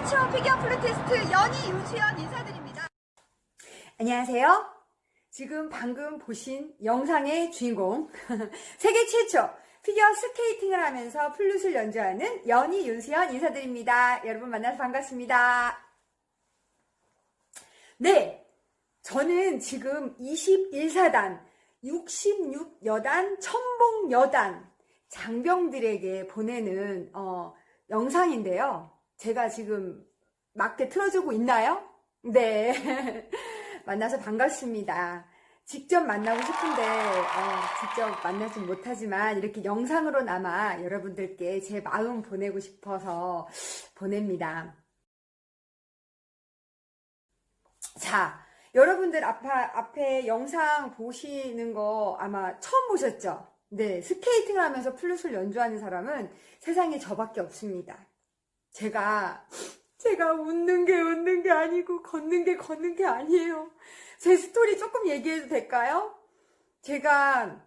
최초 피겨 플루티스트 연희 유수연 인사드립니다. 안녕하세요. 지금 방금 보신 영상의 주인공, 세계 최초 피겨 스케이팅을 하면서 플룻을 연주하는 연희 윤수연 인사드립니다. 여러분 만나서 반갑습니다. 네, 저는 지금 21사단, 66여단, 천봉여단 장병들에게 보내는 어, 영상인데요. 제가 지금 맞게 틀어주고 있나요? 네. 만나서 반갑습니다. 직접 만나고 싶은데 어, 직접 만나진 못하지만 이렇게 영상으로나마 여러분들께 제 마음 보내고 싶어서 보냅니다. 자, 여러분들 앞에, 앞에 영상 보시는 거 아마 처음 보셨죠? 네, 스케이팅을 하면서 플룻을 연주하는 사람은 세상에 저밖에 없습니다. 제가 제가 웃는 게 웃는 게 아니고 걷는 게 걷는 게 아니에요. 제 스토리 조금 얘기해도 될까요? 제가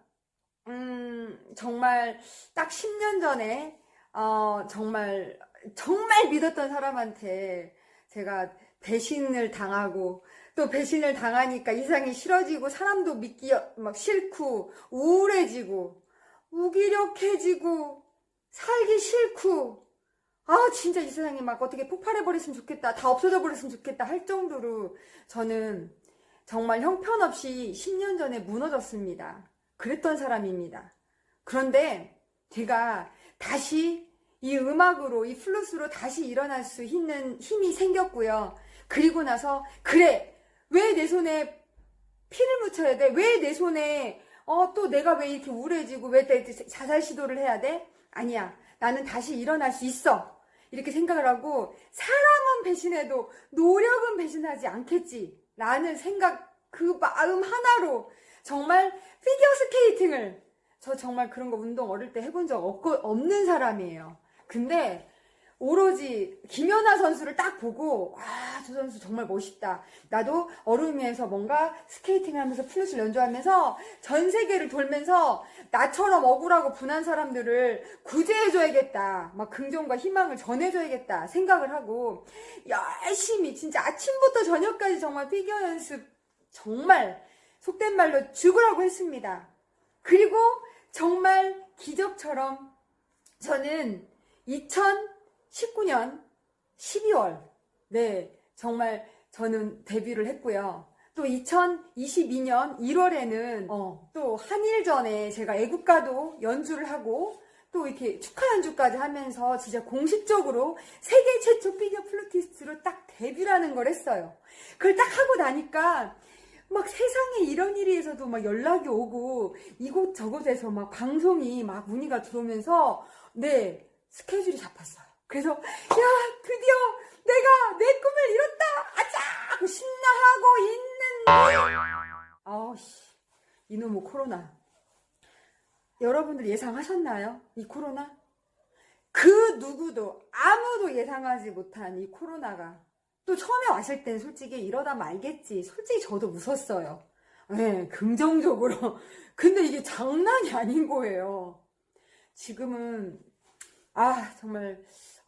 음, 정말 딱 10년 전에 어, 정말 정말 믿었던 사람한테 제가 배신을 당하고 또 배신을 당하니까 이상이 싫어지고 사람도 믿기 막 싫고 우울해지고 무기력해지고 살기 싫고 아, 진짜 이 세상이 막 어떻게 폭발해버렸으면 좋겠다. 다 없어져 버렸으면 좋겠다. 할 정도로 저는 정말 형편없이 10년 전에 무너졌습니다. 그랬던 사람입니다. 그런데 제가 다시 이 음악으로, 이 플루스로 다시 일어날 수 있는 힘이 생겼고요. 그리고 나서, 그래! 왜 내 손에 피를 묻혀야 돼? 왜 내 손에, 어, 또 내가 왜 이렇게 우울해지고, 왜 자살 시도를 해야 돼? 아니야. 나는 다시 일어날 수 있어. 이렇게 생각을 하고 사람은 배신해도 노력은 배신하지 않겠지. 라는 생각, 그 마음 하나로 정말 피겨 스케이팅을 저 정말 그런 거 운동 어릴 때 해본 적 없고, 없는 사람이에요. 근데 오로지 김연아 선수를 딱 보고 아, 저 선수 정말 멋있다. 나도 얼음 위에서 뭔가 스케이팅 하면서 플룻을 연주하면서 전 세계를 돌면서 나처럼 억울하고 분한 사람들을 구제해줘야겠다. 막 긍정과 희망을 전해줘야겠다 생각을 하고 열심히 진짜 아침부터 저녁까지 정말 피겨 연습 정말 속된 말로 죽으라고 했습니다. 그리고 정말 기적처럼 저는 2019년 12월, 네, 정말 저는 데뷔를 했고요. 또 2022년 1월에는 어, 또 한일전에 제가 애국가도 연주를 하고 또 이렇게 축하 연주까지 하면서 진짜 공식적으로 세계 최초 피겨 플루티스트로 딱 데뷔라는 걸 했어요. 그걸 딱 하고 나니까 막 세상에 이런 일에서도 막 연락이 오고 이곳저곳에서 막 방송이 막 문의가 들어오면서 네 스케줄이 잡혔어요. 그래서 야 드디어 내가 내 꿈을 이뤘다! 아자 하고 신나하고 있는데. 아우씨. 이놈의 코로나. 여러분들 예상하셨나요? 이 코로나? 그 누구도 아무도 예상하지 못한 이 코로나가 또 처음에 왔을 땐 솔직히 이러다 말겠지. 솔직히 저도 웃었어요. 네, 긍정적으로. 근데 이게 장난이 아닌 거예요. 지금은 아, 정말,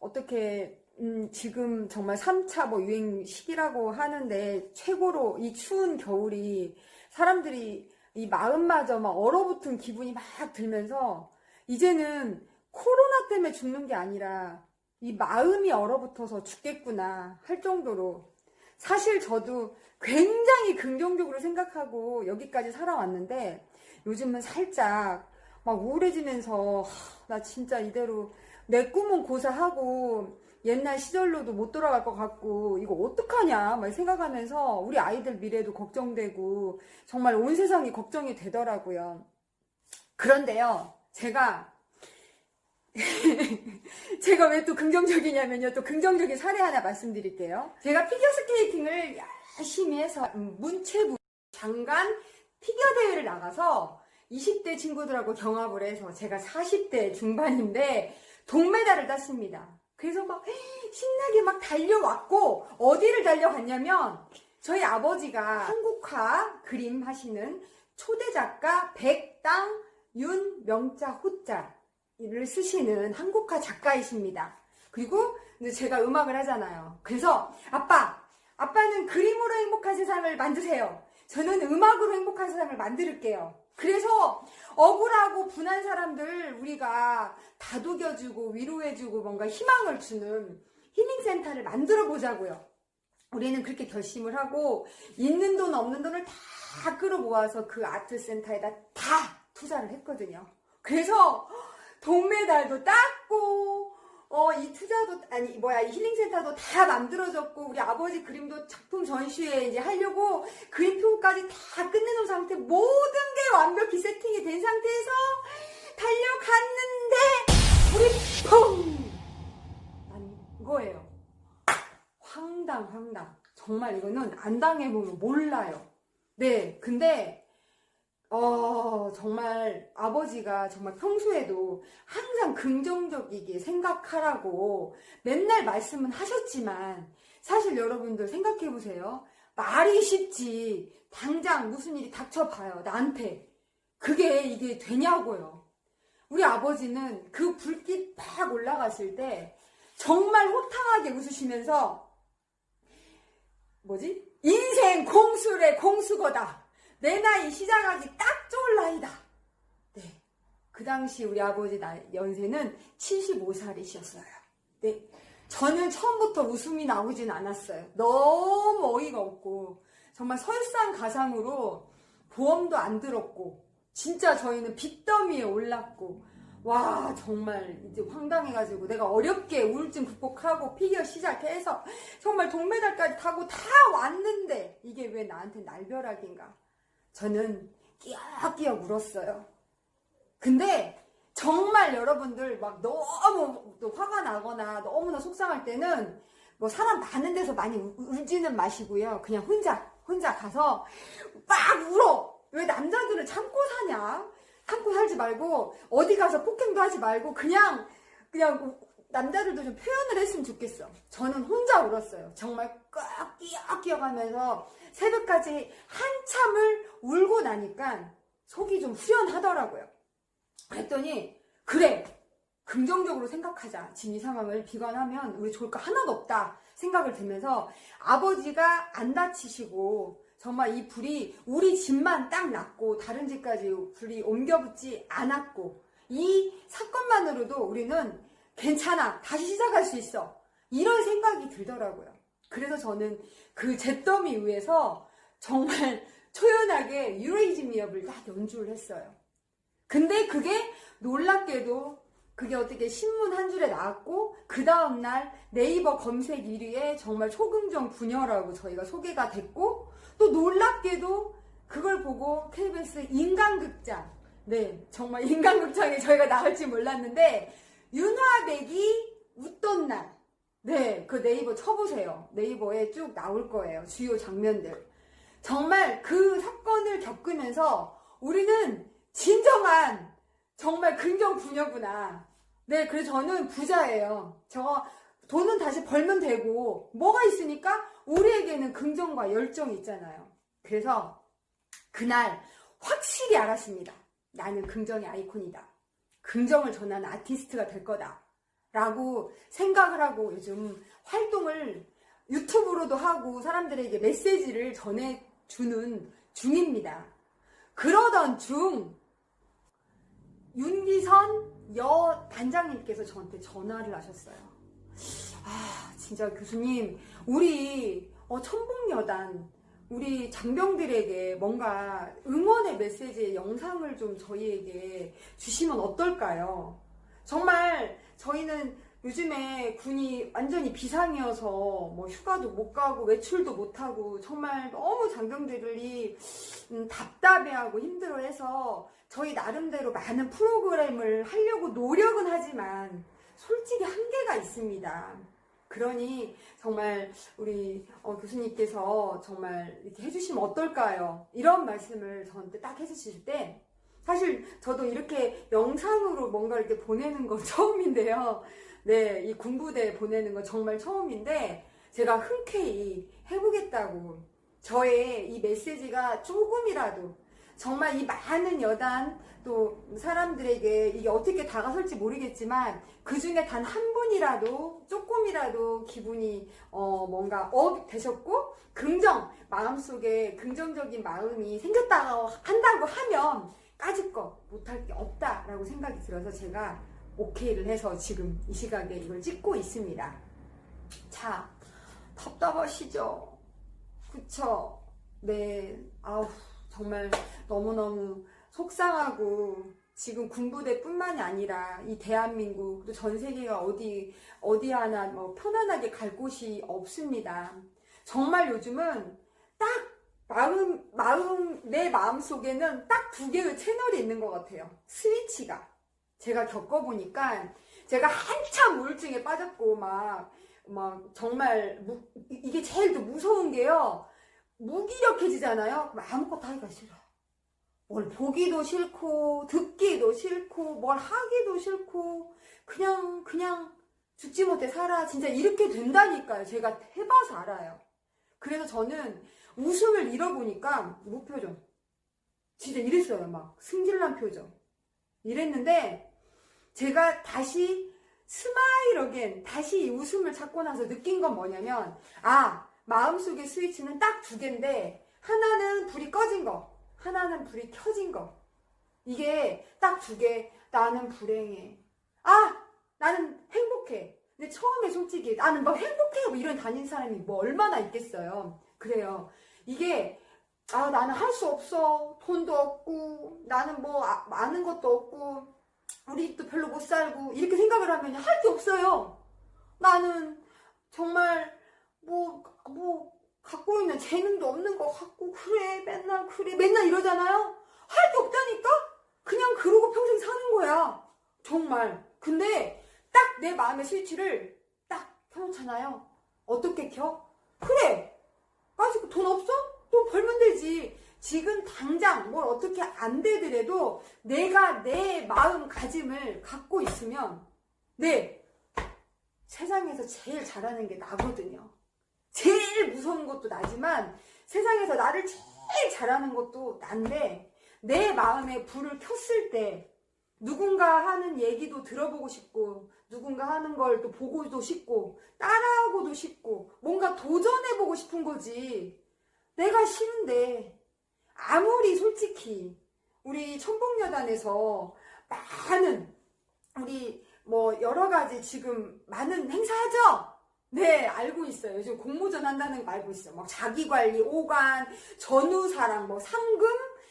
어떻게, 음, 지금 정말 3차 뭐 유행 시기라고 하는데, 최고로 이 추운 겨울이 사람들이 이 마음마저 막 얼어붙은 기분이 막 들면서, 이제는 코로나 때문에 죽는 게 아니라, 이 마음이 얼어붙어서 죽겠구나 할 정도로, 사실 저도 굉장히 긍정적으로 생각하고 여기까지 살아왔는데, 요즘은 살짝 막 우울해지면서, 하, 나 진짜 이대로 내 꿈은 고사하고 옛날 시절로도 못 돌아갈 것 같고 이거 어떡하냐 막 생각하면서 우리 아이들 미래도 걱정되고 정말 온 세상이 걱정이 되더라고요. 그런데요, 제가 제가 왜 또 긍정적이냐면요. 또 긍정적인 사례 하나 말씀드릴게요. 제가 피겨스케이팅을 열심히 해서 문체부 장관 피겨 대회를 나가서 20대 친구들하고 경합을 해서 제가 40대 중반인데 동메달을 땄습니다. 그래서 막 신나게 막 달려왔고 어디를 달려갔냐면 저희 아버지가 한국화 그림 하시는 초대 작가 백당 윤명자 호자를 쓰시는 한국화 작가이십니다. 그리고 제가 음악을 하잖아요. 그래서 아빠, 아빠는 그림으로 행복한 세상을 만드세요. 저는 음악으로 행복한 세상을 만들게요. 그래서 억울하고 분한 사람들 우리가 다독여주고 위로해주고 뭔가 희망을 주는 힐링센터를 만들어 보자고요. 우리는 그렇게 결심을 하고 있는 돈 없는 돈을 다 끌어 모아서 그 아트센터에다 다 투자를 했거든요. 그래서 동메달도 땄고 어, 이 투자도, 아니, 뭐야, 이 힐링센터도 다 만들어졌고, 우리 아버지 그림도 작품 전시회 이제 하려고 그림표까지 다 끝내놓은 상태, 모든 게 완벽히 세팅이 된 상태에서 달려갔는데, 우리 펑! 난 거예요. 황당, 황당. 정말 이거는 안 당해보면 몰라요. 네, 근데, 어, 정말 아버지가 정말 평소에도 항상 긍정적이게 생각하라고 맨날 말씀은 하셨지만 사실 여러분들 생각해 보세요. 말이 쉽지. 당장 무슨 일이 닥쳐봐요. 나한테. 그게 이게 되냐고요. 우리 아버지는 그 불빛 팍 올라갔을 때 정말 호탕하게 웃으시면서 뭐지? 인생 공수래 공수거다. 내 나이 시작하기 딱 좋을 나이다. 네. 그 당시 우리 아버지 나이, 연세는 75살이셨어요. 네. 저는 처음부터 웃음이 나오진 않았어요. 너무 어이가 없고, 정말 설상가상으로 보험도 안 들었고, 진짜 저희는 빚더미에 올랐고, 와, 정말 이제 황당해가지고 내가 어렵게 우울증 극복하고 피겨 시작해서 정말 동메달까지 타고 다 왔는데 이게 왜 나한테 날벼락인가? 저는 끼역끼역 울었어요. 근데 정말 여러분들 막 너무 또 화가 나거나 너무나 속상할 때는 뭐 사람 많은 데서 많이 울- 울지는 마시고요. 그냥 혼자 혼자 가서 막 울어. 왜 남자들은 참고 사냐? 참고 살지 말고 어디 가서 폭행도 하지 말고 그냥 그냥 남자들도 좀 표현을 했으면 좋겠어. 저는 혼자 울었어요. 정말 꽉 끼역끼역하면서 새벽까지 한참을 울고 나니까 속이 좀 후련하더라고요. 그랬더니 그래 긍정적으로 생각하자. 지금 이 상황을 비관하면 우리 좋을 거 하나도 없다 생각을 들면서 아버지가 안 다치시고 정말 이 불이 우리 집만 딱 났고 다른 집까지 불이 옮겨붙지 않았고 이 사건만으로도 우리는 괜찮아 다시 시작할 수 있어 이런 생각이 들더라고요. 그래서 저는 그 잿더미 위에서 정말 초연하게 유레이즈미업을 딱 연주를 했어요. 근데 그게 놀랍게도 그게 어떻게 신문 한 줄에 나왔고 그 다음날 네이버 검색 1위에 정말 초긍정 부녀라고 저희가 소개가 됐고 또 놀랍게도 그걸 보고 KBS 인간극장 네 정말 인간극장에 저희가 나올지 몰랐는데 윤화백이 웃던 날 네, 그 네이버 쳐보세요. 네이버에 쭉 나올 거예요. 주요 장면들. 정말 그 사건을 겪으면서 우리는 진정한 정말 긍정 부녀구나. 네, 그래서 저는 부자예요. 저 돈은 다시 벌면 되고 뭐가 있으니까 우리에게는 긍정과 열정이 있잖아요. 그래서 그날 확실히 알았습니다. 나는 긍정의 아이콘이다. 긍정을 전하는 아티스트가 될 거다. 라고 생각을 하고 요즘 활동을 유튜브로도 하고 사람들에게 메시지를 전해주는 중입니다. 그러던 중 윤기선 여 단장님께서 저한테 전화를 하셨어요. 아, 진짜 교수님, 우리 어, 천북여단 우리 장병들에게 뭔가 응원의 메시지의 영상을 좀 저희에게 주시면 어떨까요? 정말 저희는 요즘에 군이 완전히 비상이어서 뭐 휴가도 못 가고 외출도 못 하고 정말 너무 장병들이 음, 답답해하고 힘들어해서 저희 나름대로 많은 프로그램을 하려고 노력은 하지만 솔직히 한계가 있습니다. 그러니 정말 우리 어, 교수님께서 정말 이렇게 해주시면 어떨까요? 이런 말씀을 저한테 딱 해주실 때 사실 저도 이렇게 영상으로 뭔가 이렇게 보내는 건 처음인데요. 네, 이 군부대 보내는 건 정말 처음인데 제가 흔쾌히 해보겠다고 저의 이 메시지가 조금이라도 정말 이 많은 여단 또 사람들에게 이게 어떻게 다가설지 모르겠지만 그 중에 단 한 분이라도 조금이라도 기분이 어 뭔가 업 되셨고 긍정 마음속에 긍정적인 마음이 생겼다고 한다고 하면 까짓 거 못할 게 없다라고 생각이 들어서 제가 오케이를 해서 지금 이 시각에 이걸 찍고 있습니다. 자, 답답하시죠? 그쵸? 네, 아우, 정말 너무너무 속상하고, 지금 군부대뿐만이 아니라 이 대한민국, 또 전 세계가 어디, 어디 하나 뭐 편안하게 갈 곳이 없습니다. 정말 요즘은 딱 마음, 마음, 내 마음 속에는 딱 두 개의 채널이 있는 것 같아요. 스위치가. 제가 겪어보니까 제가 한참 우울증에 빠졌고 막, 막 정말 무- 이- 이게 제일 또 무서운 게요. 무기력해지잖아요. 아무것도 하기가 싫어요. 뭘 보기도 싫고 듣기도 싫고 뭘 하기도 싫고 그냥 그냥 죽지 못해 살아 진짜 이렇게 된다니까요. 제가 해봐서 알아요. 그래서 저는 웃음을 잃어보니까 무표정. 진짜 이랬어요. 막 승질난 표정. 이랬는데 제가 다시 스마일 어겐 다시 이 웃음을 찾고 나서 느낀 건 뭐냐면 아 마음속의 스위치는 딱 두 개인데 하나는 불이 꺼진 거 하나는 불이 켜진 거. 이게 딱 두 개. 나는 불행해. 아 나는 행복해. 근데 처음에 솔직히 나는 뭐 행복해 뭐 이런 다니는 사람이 뭐 얼마나 있겠어요. 그래요. 이게 아 나는 할 수 없어. 돈도 없고 나는 뭐 아, 아는 것도 없고 우리 집도 별로 못 살고 이렇게 생각을 하면 할 게 없어요. 나는 정말 뭐 뭐 갖고 있는 재능도 없는 것 같고 그래 맨날 그래 맨날 이러잖아요. 할 게 없다니까. 그냥 그러고 평생 사는 거야. 정말. 근데 딱 내 마음의 스위치를 딱 켜놓잖아요. 어떻게 켜? 그래. 아직 돈 없어? 돈 벌면 되지. 지금 당장 뭘 어떻게 안 되더라도 내가 내 마음가짐을 갖고 있으면 네 세상에서 제일 잘하는 게 나거든요. 제일 무서운 것도 나지만 세상에서 나를 제일 잘하는 것도 난데 내 마음에 불을 켰을 때 누군가 하는 얘기도 들어보고 싶고 누군가 하는 걸 또 보고도 싶고 따라하고도 싶고 뭔가 도전해보고 싶은 거지 내가 싫은데 아무리 솔직히 우리 천복여단에서 많은 우리 뭐 여러 가지 지금 많은 행사하죠? 네, 알고 있어요. 요즘 공모전 한다는 거 알고 있어요. 막 자기관리, 오간, 전우사랑, 뭐 상금,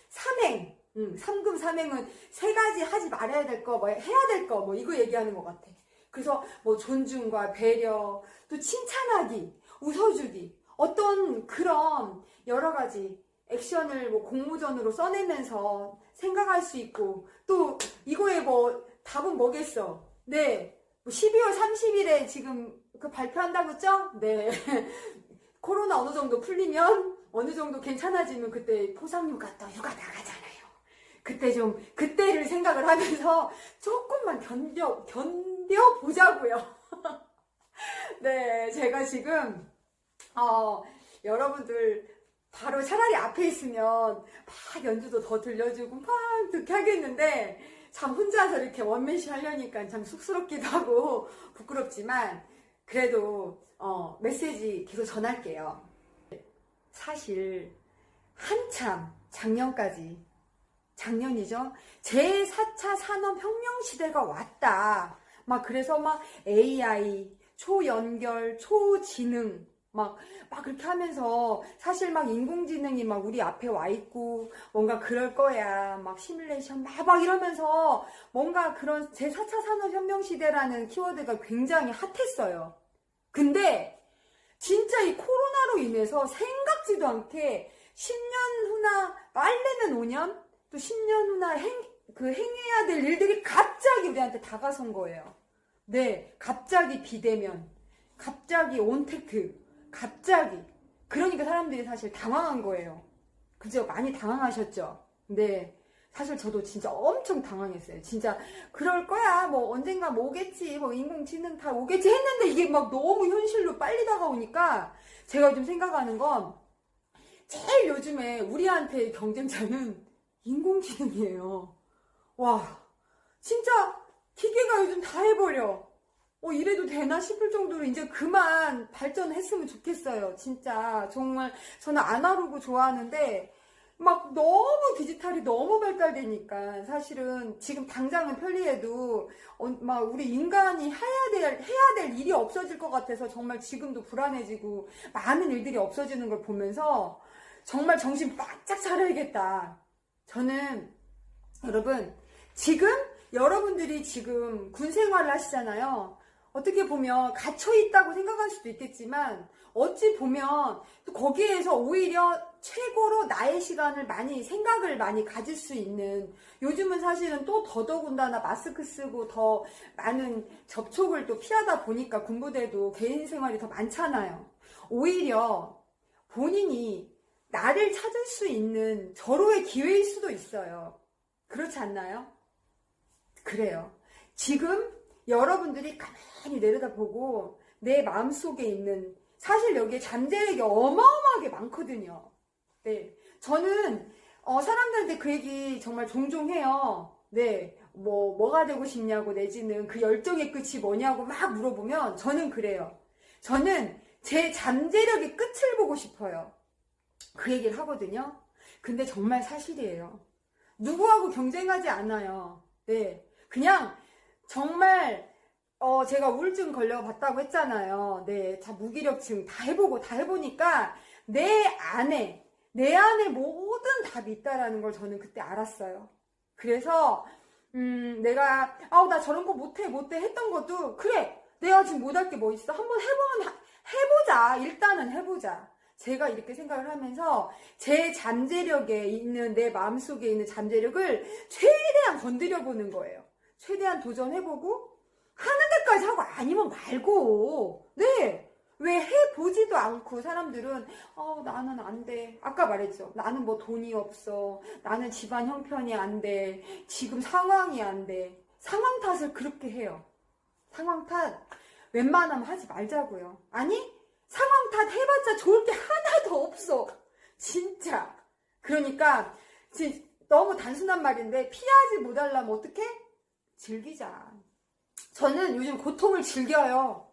삼행. 음, 삼금, 삼행은 세 가지 하지 말아야 될 거, 뭐 해야 될 거, 뭐 이거 얘기하는 것 같아. 그래서 뭐 존중과 배려, 또 칭찬하기, 웃어주기, 어떤 그런 여러 가지 액션을 뭐 공모전으로 써내면서 생각할 수 있고 또 이거에 뭐 답은 뭐겠어? 네. 뭐 12월 30일에 지금 그 발표한다고 했죠? 네. 코로나 어느 정도 풀리면 어느 정도 괜찮아지면 그때 포상휴가 또 휴가 나가잖아요. 그때 좀 그때를 생각을 하면서 조금만 견뎌 견뎌 보자고요. 네, 제가 지금 어 여러분들 바로 차라리 앞에 있으면 막 연주도 더 들려주고 막 그렇게 하겠는데 참 혼자서 이렇게 원맨시 하려니까 참 쑥스럽기도 하고 부끄럽지만 그래도 어, 메시지 계속 전할게요. 사실 한참 작년까지 작년이죠. 제4차 산업혁명 시대가 왔다. 막 그래서 막 AI, 초연결, 초지능 막, 막 그렇게 하면서 사실 막 인공지능이 막 우리 앞에 와 있고 뭔가 그럴 거야. 막 시뮬레이션 막, 막 이러면서 뭔가 그런 제4차 산업혁명 시대라는 키워드가 굉장히 핫했어요. 근데 진짜 이 코로나로 인해서 생각지도 않게 10년 후나 빨래는 5년 또 10년 후나 행, 그 행해야 될 일들이 갑자기 우리한테 다가선 거예요. 네, 갑자기 비대면, 갑자기 온테크, 갑자기. 그러니까 사람들이 사실 당황한 거예요. 그죠? 많이 당황하셨죠? 네. 사실 저도 진짜 엄청 당황했어요. 진짜 그럴 거야. 뭐 언젠가 뭐 오겠지. 뭐 인공지능 다 오겠지 했는데 이게 막 너무 현실로 빨리 다가오니까 제가 요즘 생각하는 건 제일 요즘에 우리한테 경쟁자는 인공지능이에요. 와, 진짜 기계가 요즘 다 해버려. 어, 이래도 되나 싶을 정도로 이제 그만 발전했으면 좋겠어요. 진짜. 정말 저는 아날로그 좋아하는데 막 너무 디지털이 너무 발달되니까 사실은 지금 당장은 편리해도 어, 막 우리 인간이 해야 될 해야 될 일이 없어질 것 같아서 정말 지금도 불안해지고 많은 일들이 없어지는 걸 보면서 정말 정신 바짝 차려야겠다. 저는 여러분 지금 여러분들이 지금 군 생활을 하시잖아요. 어떻게 보면 갇혀 있다고 생각할 수도 있겠지만 어찌 보면 또 거기에서 오히려 최고로 나의 시간을 많이 생각을 많이 가질 수 있는 요즘은 사실은 또 더더군다나 마스크 쓰고 더 많은 접촉을 또 피하다 보니까 군부대도 개인 생활이 더 많잖아요. 오히려 본인이 나를 찾을 수 있는 절호의 기회일 수도 있어요. 그렇지 않나요? 그래요. 지금 여러분들이 가만히 내려다보고 내 마음속에 있는 사실 여기에 잠재력이 어마어마하게 많거든요. 네. 저는 어, 사람들한테 그 얘기 정말 종종 해요. 네. 뭐 뭐가 되고 싶냐고 내지는 그 열정의 끝이 뭐냐고 막 물어보면 저는 그래요. 저는 제 잠재력의 끝을 보고 싶어요. 그 얘기를 하거든요. 근데 정말 사실이에요. 누구하고 경쟁하지 않아요. 네. 그냥 정말 어 제가 우울증 걸려봤다고 했잖아요. 네, 자 무기력증 다 해보고 다 해보니까 내 안에 내 안에 모든 답이 있다라는 걸 저는 그때 알았어요. 그래서 음 내가 아우 나 저런 거 못해 못해 했던 것도 그래 내가 지금 못할 게 뭐 있어 한번 해보면 하- 해보자 일단은 해보자. 제가 이렇게 생각을 하면서 제 잠재력에 있는 내 마음속에 있는 잠재력을 최대한 건드려 보는 거예요. 최대한 도전해보고 하는 데까지 하고 아니면 말고 네. 왜 해보지도 않고 사람들은 어 나는 안 돼. 아까 말했죠. 나는 뭐 돈이 없어. 나는 집안 형편이 안 돼. 지금 상황이 안 돼. 상황 탓을 그렇게 해요. 상황 탓 웬만하면 하지 말자고요. 아니 상황 탓 해봤자 좋을 게 하나도 없어. 진짜. 그러니까 지- 너무 단순한 말인데 피하지 못하려면 어떻게? 즐기자. 저는 요즘 고통을 즐겨요.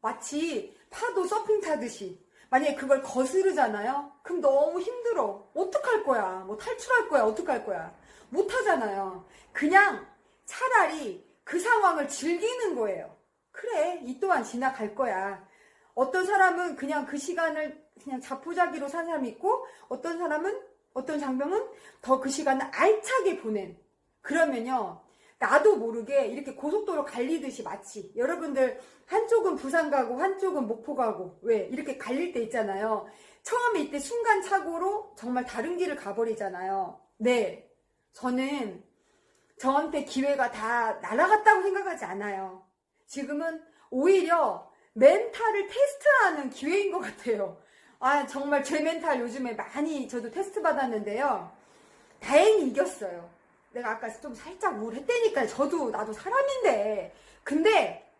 마치 파도 서핑 타듯이. 만약에 그걸 거스르잖아요? 그럼 너무 힘들어. 어떡할 거야? 뭐 탈출할 거야? 어떡할 거야? 못 하잖아요. 그냥 차라리 그 상황을 즐기는 거예요. 그래, 이 또한 지나갈 거야. 어떤 사람은 그냥 그 시간을 그냥 자포자기로 산 사람이 있고, 어떤 사람은, 어떤 장병은 더 그 시간을 알차게 보낸. 그러면요, 나도 모르게 이렇게 고속도로 갈리듯이 마치 여러분들 한쪽은 부산 가고 한쪽은 목포 가고 왜 이렇게 갈릴 때 있잖아요. 처음에 이때 순간 착오로 정말 다른 길을 가버리잖아요. 네, 저는 저한테 기회가 다 날아갔다고 생각하지 않아요. 지금은 오히려 멘탈을 테스트하는 기회인 것 같아요. 아 정말 제 멘탈 요즘에 많이 저도 테스트 받았는데요. 다행히 이겼어요. 내가 아까 좀 살짝 우울했다니까 저도 나도 사람인데. 근데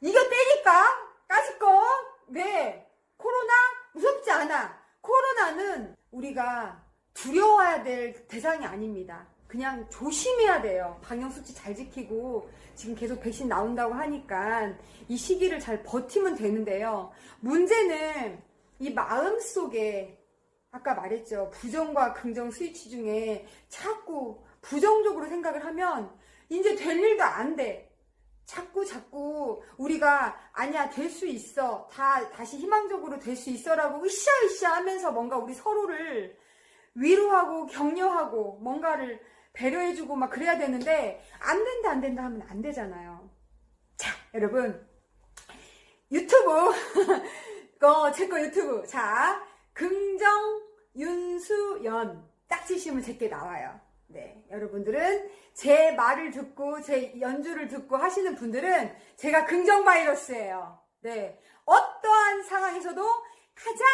이겼다니까 까짓거. 네. 코로나 무섭지 않아. 코로나는 우리가 두려워해야 될 대상이 아닙니다. 그냥 조심해야 돼요. 방역수칙 잘 지키고 지금 계속 백신 나온다고 하니까 이 시기를 잘 버티면 되는데요. 문제는 이 마음속에 아까 말했죠. 부정과 긍정 스위치 중에 자꾸 부정적으로 생각을 하면 이제 될 일도 안 돼. 자꾸 자꾸 우리가 아니야 될 수 있어 다 다시 희망적으로 될 수 있어라고 으쌰으쌰 하면서 뭔가 우리 서로를 위로하고 격려하고 뭔가를 배려해주고 막 그래야 되는데 안 된다 안 된다 하면 안 되잖아요. 자 여러분 유튜브 어, 제거 유튜브 자 긍정 윤수연 딱 치시면 제게 나와요. 네, 여러분들은 제 말을 듣고 제 연주를 듣고 하시는 분들은 제가 긍정 바이러스예요. 네, 어떠한 상황에서도 가장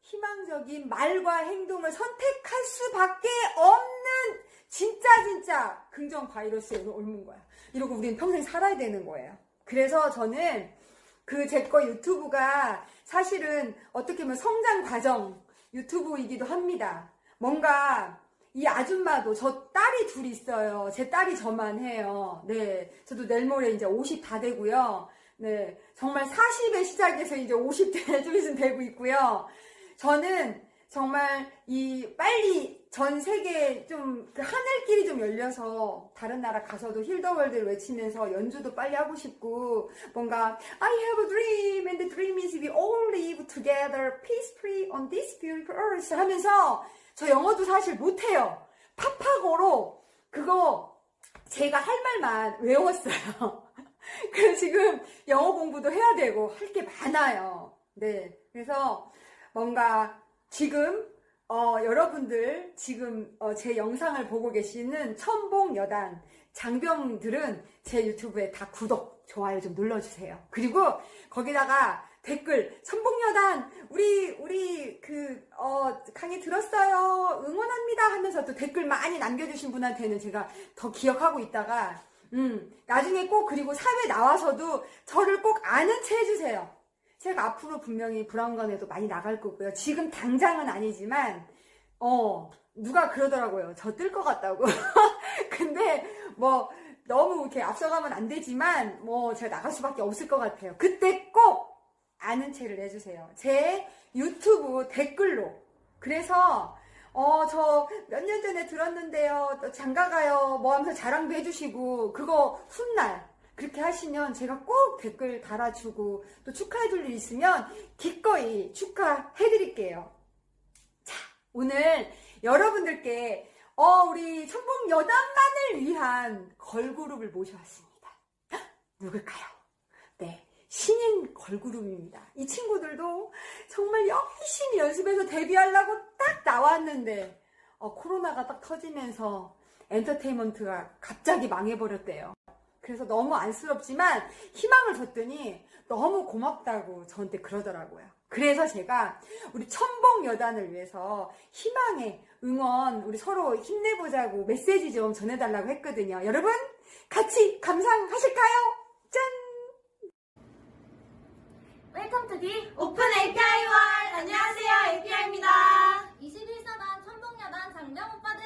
희망적인 말과 행동을 선택할 수밖에 없는 진짜 진짜 긍정 바이러스에 옮은 거야. 이러고 우리는 평생 살아야 되는 거예요. 그래서 저는 그 제 거 유튜브가 사실은 어떻게 보면 성장 과정 유튜브이기도 합니다. 뭔가 이 아줌마도 저 딸이 둘 있어요. 제 딸이 저만 해요. 네. 저도 내일 모레 이제 50 다 되고요. 네. 정말 40에 시작해서 이제 50대 좀 있으면 되고 있고요. 저는 정말 이 빨리 전 세계 좀 그 하늘길이 좀 열려서 다른 나라 가서도 힐더월드를 외치면서 연주도 빨리 하고 싶고 뭔가 I have a dream and the dream is we all live together peacefully on this beautiful earth 하면서 저 영어도 사실 못해요. 파파고로 그거 제가 할 말만 외웠어요. 그래서 지금 영어 공부도 해야 되고 할 게 많아요. 네. 그래서 뭔가 지금 어, 여러분들 지금 어, 제 영상을 보고 계시는 천봉 여단 장병들은 제 유튜브에 다 구독, 좋아요 좀 눌러주세요. 그리고 거기다가 댓글 천봉여단 우리 우리 그 어, 강의 들었어요 응원합니다 하면서 또 댓글 많이 남겨주신 분한테는 제가 더 기억하고 있다가 음 나중에 꼭 그리고 사회 나와서도 저를 꼭 아는 체 해주세요. 제가 앞으로 분명히 브라운관에도 많이 나갈 거고요. 지금 당장은 아니지만, 어, 누가 그러더라고요. 저 뜰 것 같다고. 근데, 뭐, 너무 이렇게 앞서가면 안 되지만, 뭐, 제가 나갈 수밖에 없을 것 같아요. 그때 꼭 아는 체를 해주세요. 제 유튜브 댓글로. 그래서, 어, 저 몇 년 전에 들었는데요. 또 장가가요. 뭐 하면서 자랑도 해주시고, 그거 훗날. 그렇게 하시면 제가 꼭 댓글 달아주고 또 축하해줄 일 있으면 기꺼이 축하해드릴게요. 자, 오늘 여러분들께 어, 우리 천봉 여단만을 위한 걸그룹을 모셔왔습니다. 헉, 누굴까요? 네, 신인 걸그룹입니다. 이 친구들도 정말 열심히 연습해서 데뷔하려고 딱 나왔는데 어, 코로나가 딱 터지면서 엔터테인먼트가 갑자기 망해버렸대요. 그래서 너무 안쓰럽지만 희망을 줬더니 너무 고맙다고 저한테 그러더라고요. 그래서 제가 우리 천봉 여단을 위해서 희망의 응원 우리 서로 힘내보자고 메시지 좀 전해달라고 했거든요. 여러분 같이 감상하실까요? 웰컴 투 디 오픈 API 월 안녕하세요 API입니다. 21사단 천봉여단 장병 오빠들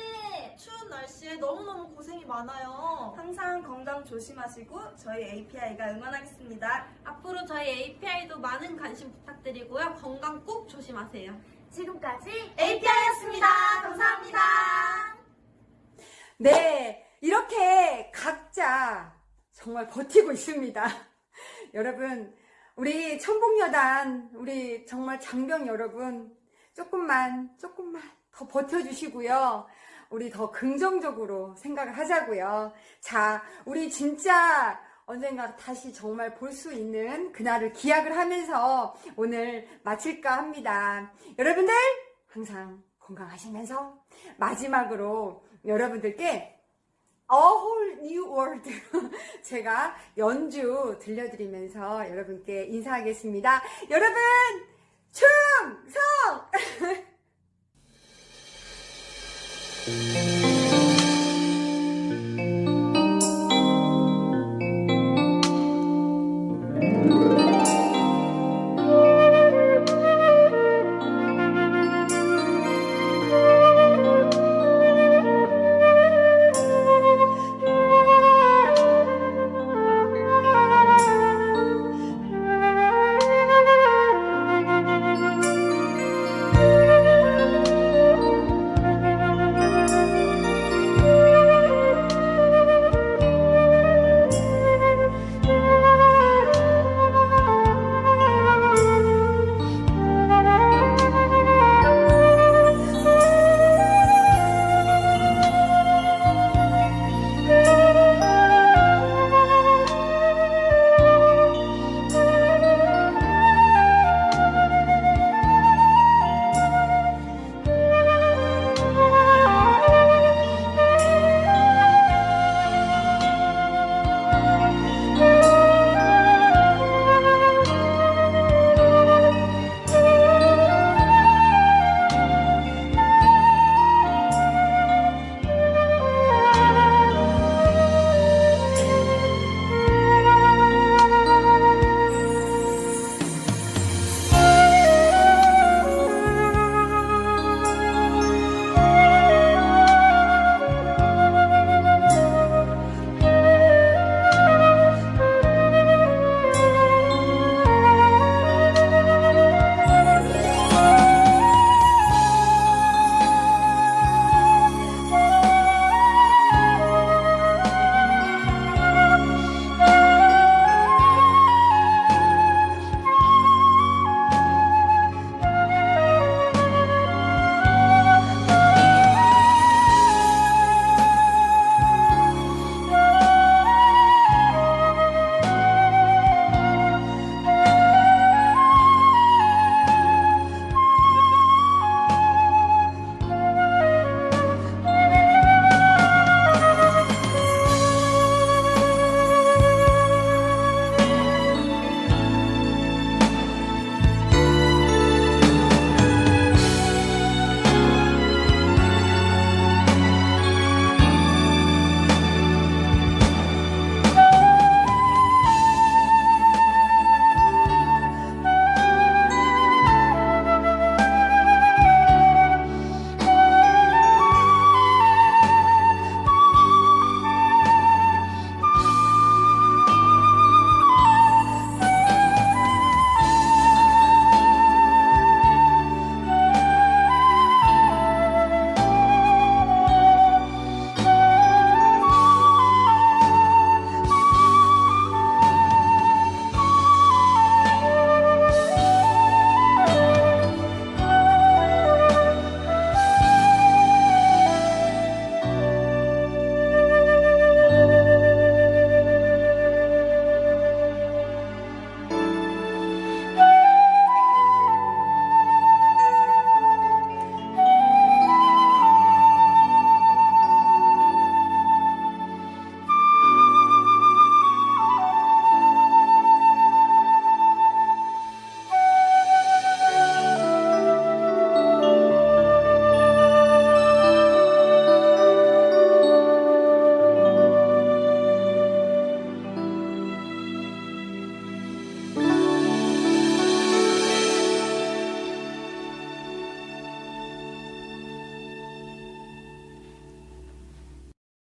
추운 날씨에 너무너무 고생이 많아요. 항상 건강 조심하시고 저희 API가 응원하겠습니다. 앞으로 저희 API도 많은 관심 부탁드리고요. 건강 꼭 조심하세요. 지금까지 API였습니다. 감사합니다. 네, 이렇게 각자 정말 버티고 있습니다. 여러분, 우리 천봉여단, 우리 정말 장병 여러분, 조금만, 조금만 더 버텨주시고요. 우리 더 긍정적으로 생각을 하자고요. 자, 우리 진짜 언젠가 다시 정말 볼 수 있는 그날을 기약을 하면서 오늘 마칠까 합니다. 여러분들, 항상 건강하시면서 마지막으로 여러분들께 A Whole New World 제가 연주 들려드리면서 여러분께 인사하겠습니다. 여러분 충성!